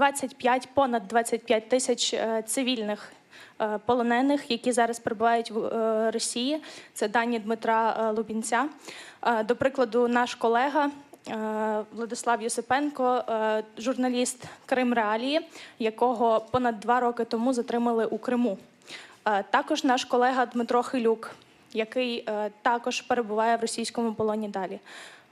25, понад 25 тисяч е, цивільних е, полонених, які зараз перебувають в е, Росії. Це дані Дмитра Лубінця. До прикладу, наш колега. Владислав Юсипенко, журналіст Крим Реалії, якого понад два роки тому затримали у Криму. Також наш колега Дмитро Хилюк, який е, також перебуває в російському полоні далі.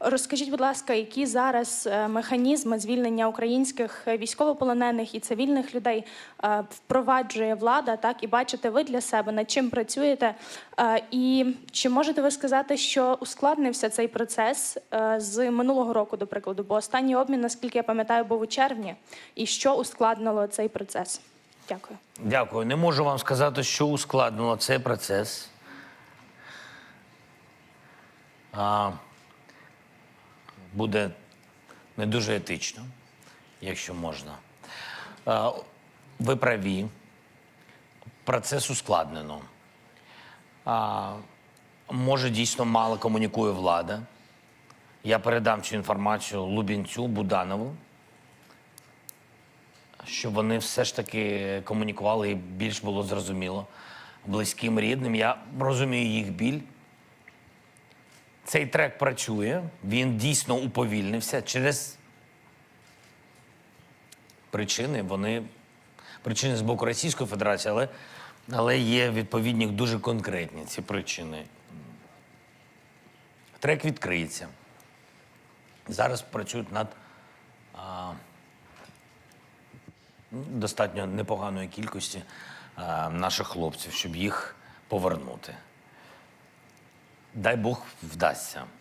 Розкажіть, будь ласка, які зараз е, механізми звільнення українських військовополонених і цивільних людей е, впроваджує влада, так і бачите ви для себе, над чим працюєте? І чи можете ви сказати, що ускладнився цей процес з минулого року, до прикладу? Бо останній обмін, наскільки я пам'ятаю, був у червні, і що ускладнило цей процес? Дякую. Дякую. Не можу вам сказати, що ускладнило цей процес. А, буде не дуже етично, якщо можна. Ви праві. Процес ускладнено. А, може, дійсно мало комунікує влада. Я передам цю інформацію Лубінцю, Буданову щоб вони все ж таки комунікували і більш було зрозуміло близьким рідним. Я розумію їх біль. Цей трек працює, він дійсно уповільнився через причини. Вони причини з боку Російської Федерації, але, але є відповідні дуже конкретні ці причини. Трек відкриється. Зараз працюють над а, достатньо непоганої кількості а, наших хлопців, щоб їх повернути. Дай Бог вдасться.